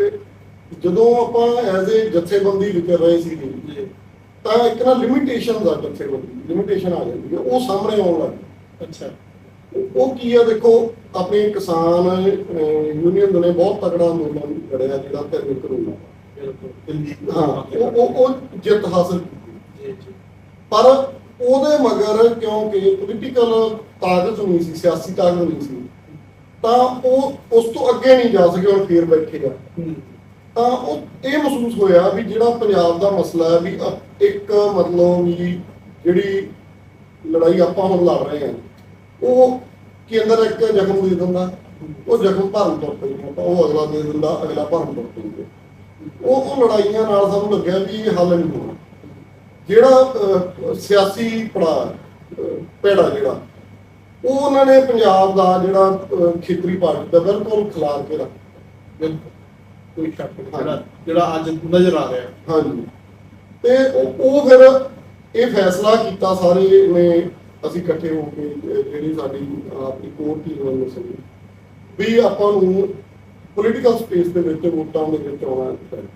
ਤੇ ਜਦੋਂ ਆਪਾਂ ਐਜ਼ ਏ ਜਥੇਬੰਦੀ ਵਿਚਰ ਰਹੇ ਸੀ ਜੀ ਤਾਂ ਇੱਕ ਨਾ ਲਿਮਿਟੇਸ਼ਨ ਦਾ ਜਥੇਬੰਦੀ ਲਿਮਿਟੇਸ਼ਨ ਆ ਜਾਂਦੀ ਹੈ ਉਹ ਸਾਹਮਣੇ ਆਉਣ ਲੱਗ ਅੱਛਾ। ਉਹ ਕੀ ਆ ਦੇਖੋ ਆਪਣੇ ਕਿਸਾਨ ਯੂਨੀਅਨ ਨੇ ਬਹੁਤ ਤਕੜਾ ਅੰਦੋਲਨ ਲੜਿਆ ਜਿਹੜਾ ਕਾਨੂੰਨ ਬਿਲਕੁਲ। ਹਾਂ ਉਹ ਉਹ ਜਿੱਤ ਹਾਸਲ ਕੀਤੀ। ਪਰ ਉਹਦੇ ਮਗਰ ਕਿਉਂਕਿ ਪੋਲੀਟੀਕਲ ਤਾਕਤ ਨਹੀਂ ਸੀ ਸਿਆਸੀ ਤਾਕਤ ਨਹੀਂ ਸੀ ਤਾਂ ਉਹ ਉਸ ਤੋਂ ਅੱਗੇ ਨਹੀਂ ਜਾ ਸਕੇ ਹੁਣ ਫੇਰ ਬੈਠੇ ਆ। ਤਾਂ ਉਹ ਇਹ ਮਹਿਸੂਸ ਹੋਇਆ ਵੀ ਜਿਹੜਾ ਪੰਜਾਬ ਦਾ ਮਸਲਾ ਹੈ ਵੀ ਇੱਕ ਮਤਲਬ ਵੀ ਜਿਹੜੀ ਲੜਾਈ ਆਪਾਂ ਹੁਣ ਲੜ ਰਹੇ ਹਾਂ ਉਹ ਕੇਂਦਰ ਇੱਕ ਜ਼ਖਮ ਦੇ ਦਿੰਦਾ ਉਹ ਜ਼ਖਮ ਭਰਨ ਤੋਂ ਪੈਂਦਾ ਤਾਂ ਉਹ ਅਗਲਾ ਦੇ ਦਿੰਦਾ ਅਗਲਾ ਭਰਨ ਤੋਂ ਪੈਂਦਾ ਉਹ ਉਹ ਲੜਾਈਆਂ ਨਾਲ ਸਾਨੂੰ ਲੱਗਿਆ ਵੀ ਇਹ ਹੱਲ ਨਹੀਂ ਹੋਣਾ। ਜਿਹੜਾ ਸਿਆਸੀ ਪੜਾ ਪੈੜਾ ਜਿਹੜਾ ਉਹ ਉਹਨਾਂ ਨੇ ਪੰਜਾਬ ਦਾ ਜਿਹੜਾ ਖੇਤਰੀ ਪਾਰਟੀ ਦਾ ਬਿਲਕੁਲ ਖਿਲਾਰ ਕੇ ਰੱਖ ਕੋਈ ਸ਼ੱਕ ਨਹੀਂ ਜਿਹੜਾ ਜਿਹੜਾ ਅੱਜ ਨਜ਼ਰ ਆ ਰਿਹਾ। ਹਾਂਜੀ। ਤੇ ਉਹ ਫਿਰ ਇਹ ਫੈਸਲਾ ਕੀਤਾ ਸਾਰੇ ਨੇ ਅਸੀਂ ਇਕੱਠੇ ਹੋ ਕੇ ਜਿਹੜੀ ਸਾਡੀ ਆਪਣੀ ਕੋਰ ਟੀਮ ਸੀ ਵੀ ਆਪਾਂ ਨੂੰ ਪੋਲੀਟੀਕਲ ਸਪੇਸ ਦੇ ਵਿੱਚ ਵੋਟਾਂ ਦੇ ਵਿੱਚ ਆਉਣਾ ਚਾਹੀਦਾ।